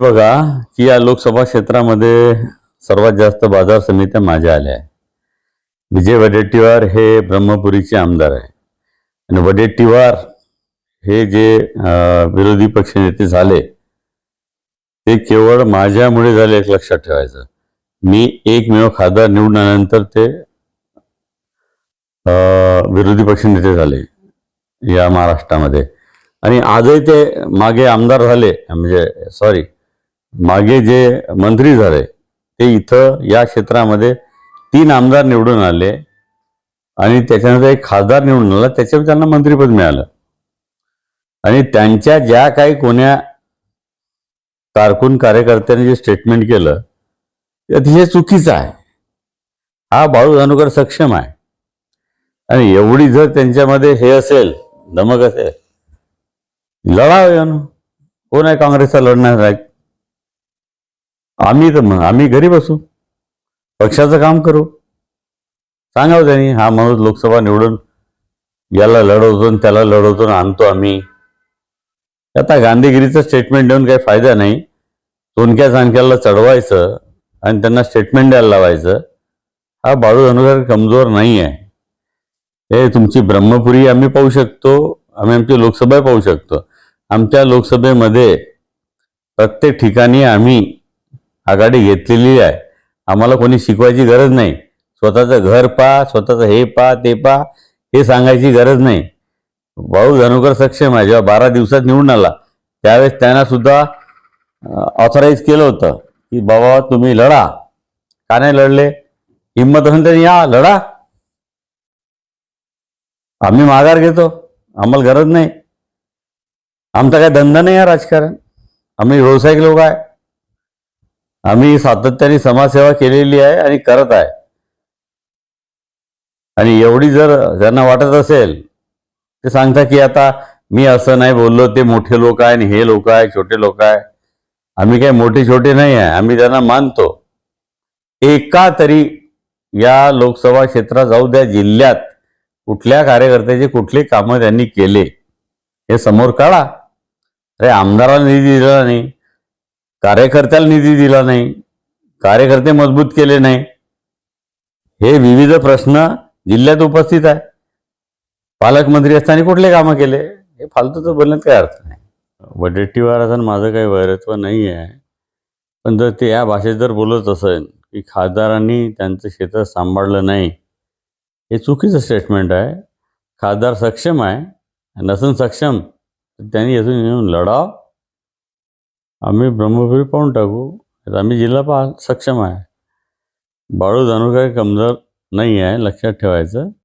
बघा की या लोकसभा क्षेत्रामध्ये सर्वात जास्त बाजार समित्या माझ्या आल्या आहे विजय वडेट्टीवार हे ब्रह्मपुरीचे आमदार आहे आणि वडेट्टीवार हे जे विरोधी पक्षनेते झाले ते केवळ माझ्यामुळे झाले एक लक्षात ठेवायचं. मी एकमेव खासदार निवडल्यानंतर ते विरोधी पक्षनेते झाले या महाराष्ट्रामध्ये. आणि आजही ते मागे आमदार झाले म्हणजे सॉरी मागे जे मंत्री झाले ते इथं या क्षेत्रामध्ये तीन आमदार निवडून आले आणि त्याच्यानंतर एक खासदार निवडून आला त्याच्यावर त्यांना मंत्रीपद मिळालं. आणि त्यांच्या ज्या काही कोण्या कारकून कार्यकर्त्यांनी जे स्टेटमेंट केलं ते अतिशय चुकीचं आहे. हा बाळू धानुकर सक्षम आहे. आणि एवढी जर त्यांच्यामध्ये हे असेल धमक असेल लढाव येऊन कोण आहे काँग्रेसचा लढणार? आहे आम्ही तर मग आम्ही घरी बसू पक्षाचं काम करू. सांगावं त्यांनी हा माणूस लोकसभा निवडून याला लढवतो आणि त्याला लढवतो आणतो आम्ही. आता गांधीगिरीचं स्टेटमेंट देऊन काही फायदा नाही. तोनक्या चाणक्याला चढवायचं आणि त्यांना स्टेटमेंट द्यायला लावायचं. हा बाळू धनुकर कमजोर नाही आहे हे तुमची ब्रह्मपुरी आम्ही पाहू शकतो. आम्ही आमची लोकसभा पाहू शकतो. आमच्या लोकसभेमध्ये प्रत्येक ठिकाणी आम्ही आघाडी घेतलेली आहे. आम्हाला कोणी शिकवायची गरज नाही. स्वतःचं घर पा स्वतःचं हे पा ते पा हे सांगायची गरज नाही. भाऊ धनुकर सक्षम आहे. जेव्हा बारा दिवसात निवडून आला त्यावेळेस त्यांना सुद्धा ऑथराईज केलं होतं की बाबा तुम्ही लढा. का नाही लढले? हिंमत असून तरी या लढा. आम्ही माघार घेतो. आम्हाला गरज नाही. आमचा काय धंदा नाही आहे राजकारण. आम्ही व्यावसायिक लोक आहे. आम्ही सातत्याने समाजसेवा केलेली आहे आणि करत आहे. आणि एवढी जर त्यांना वाटत असेल ते सांगता की आता मी असं नाही बोललो ते मोठे लोक आहे आणि हे लोक आहे छोटे लोक आहे. आम्ही काही मोठे छोटे नाही आहे. आम्ही त्यांना मानतो एका तरी या लोकसभा क्षेत्रात जाऊ द्या जिल्ह्यात कुठल्या कार्यकर्त्याचे कुठले कामं त्यांनी केले हे समोर काढा. अरे आमदाराला निधी दिला नाही. कार्यकर्त्याला निधी दिला नाही कार्यकर्ते मजबूत केले नाही. हे विविध प्रश्न जिल्ह्यात उपस्थित आहे. पालकमंत्री असताना कुठले कामं केले? हे फालतूचं बोलण्यात काही अर्थ नाही. वडेट्टीवाराचं माझं काही वैरत्व नाही आहे पण जर ते या भाषेत जर बोलत असेल की खासदारांनी त्यांचं क्षेत्र सांभाळलं नाही हे चुकीचं स्टेटमेंट आहे. खासदार सक्षम आहे नसून सक्षम त्यांनी यातून येऊन लढाव आम्ही ब्रह्मपुरी पाहून टाकू. तर आम्ही जिल्हा पाहा सक्षम आहे. बाळू धानुका कमजोर नाही आहे लक्षात ठेवायचं.